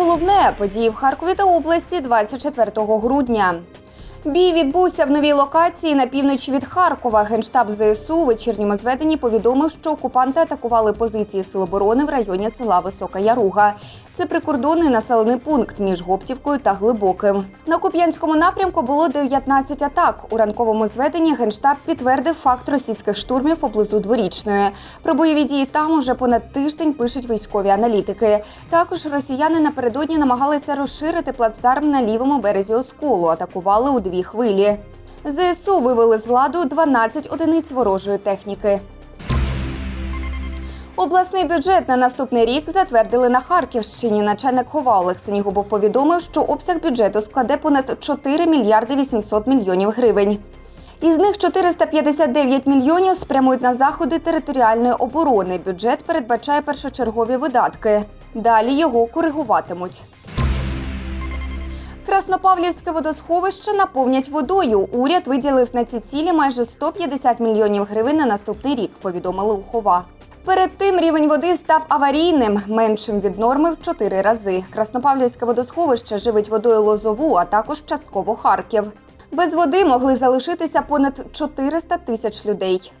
головне події в Харкові та області 24 грудня. Бій відбувся в новій локації на півночі від Харкова. Генштаб ЗСУ у вечірньому зведенні повідомив, що окупанти атакували позиції Сил оборони в районі села Висока Яруга. Це прикордонний населений пункт між Гоптівкою та Глибоким. На Куп'янському напрямку було 19 атак. У ранковому зведенні Генштаб підтвердив факт російських штурмів поблизу дворічної. Про бойові дії там уже понад тиждень пишуть військові аналітики. Також росіяни напередодні намагалися розширити плацдарм на лівому березі Осколу. Атакували у дві хвилі. ЗСУ вивели з ладу 12 одиниць ворожої техніки. Обласний бюджет на наступний рік затвердили на Харківщині. Начальник Хова Олег Синігубов повідомив, що обсяг бюджету складе понад 4 мільярди 800 мільйонів гривень. Із них 459 мільйонів спрямують на заходи територіальної оборони. Бюджет передбачає першочергові видатки. Далі його коригуватимуть. Краснопавлівське водосховище наповнять водою. Уряд виділив на ці цілі майже 150 мільйонів гривень на наступний рік, повідомили у Хова. Перед тим рівень води став аварійним, меншим від норми в чотири рази. Краснопавлівське водосховище живить водою Лозову, а також частково Харків. Без води могли залишитися понад 400 тисяч людей.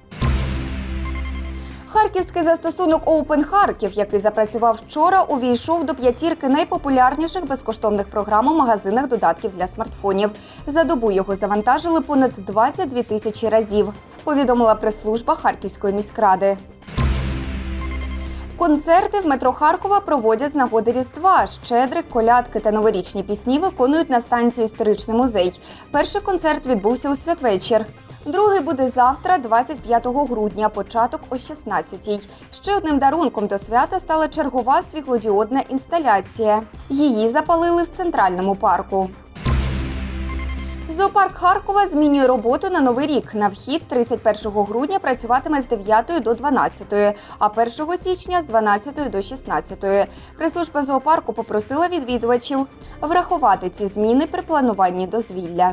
Харківський застосунок Open Харків, який запрацював вчора, увійшов до п'ятірки найпопулярніших безкоштовних програм у магазинах додатків для смартфонів. За добу його завантажили понад 22 тисячі разів. Повідомила прес-служба Харківської міськради. Концерти в метро Харкова проводять з нагоди Різдва. Щедрик, колядки та новорічні пісні виконують на станції Історичний музей. Перший концерт відбувся у святвечір. Другий буде завтра, 25 грудня, початок о 16-й. Ще одним дарунком до свята стала чергова світлодіодна інсталяція. Її запалили в центральному парку. Зоопарк Харкова змінює роботу на новий рік. На вхід 31 грудня працюватиме з 9 до 12, а 1 січня з 12 до 16. Прес-служба зоопарку попросила відвідувачів врахувати ці зміни при плануванні дозвілля.